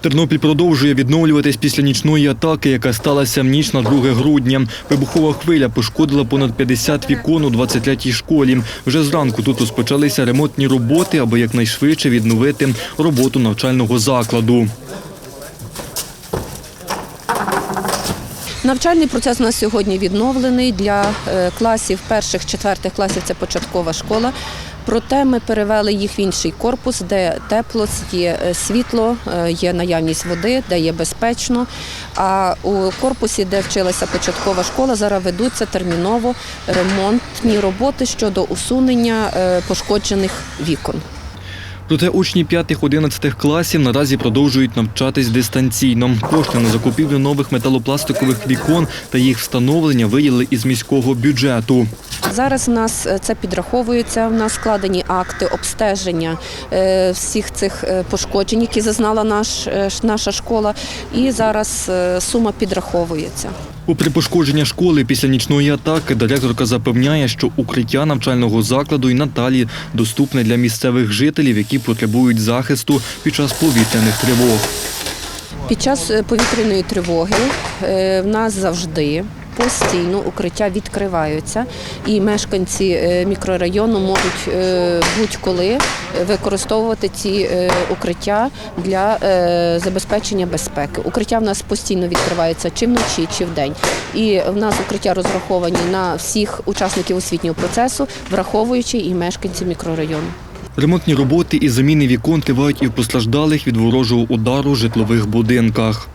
Тернопіль продовжує відновлюватись після нічної атаки, яка сталася в ніч на 2 грудня. Вибухова хвиля пошкодила понад 50 вікон у 23-й школі. Вже зранку тут розпочалися ремонтні роботи, аби якнайшвидше відновити роботу навчального закладу. Навчальний процес у нас сьогодні відновлений для е, класів перших, четвертих класів це початкова школа. Проте ми перевели їх в інший корпус, де тепло, є е, світло, е, є наявність води, де є безпечно. А у корпусі, де вчилася початкова школа, зараз ведуться терміново ремонтні роботи щодо усунення пошкоджених вікон. Проте учні 5-11 класів наразі продовжують навчатись дистанційно. Кошти на закупівлю нових металопластикових вікон та їх встановлення виділили із міського бюджету. Зараз у нас е, це підраховується. У нас складені акти обстеження е, всіх цих е, пошкоджень, які зазнала наш, наша школа, і зараз сума підраховується. Попри пошкодження школи після нічної атаки, директорка запевняє, що укриття навчального закладу і надалі доступне для місцевих жителів, які потребують захисту під час повітряних тривог. Під час повітряної тривоги в нас завжди. Постійно укриття відкриваються, і мешканці е, мікрорайону можуть е, будь-коли використовувати ці е, укриття для е, забезпечення безпеки. Укриття в нас постійно відкриваються чи вночі, чи вдень. І в нас укриття розраховані на всіх учасників освітнього процесу, враховуючи і мешканців мікрорайону. Ремонтні роботи і заміни вікон тривають і в постраждалих від ворожого удару житлових будинках.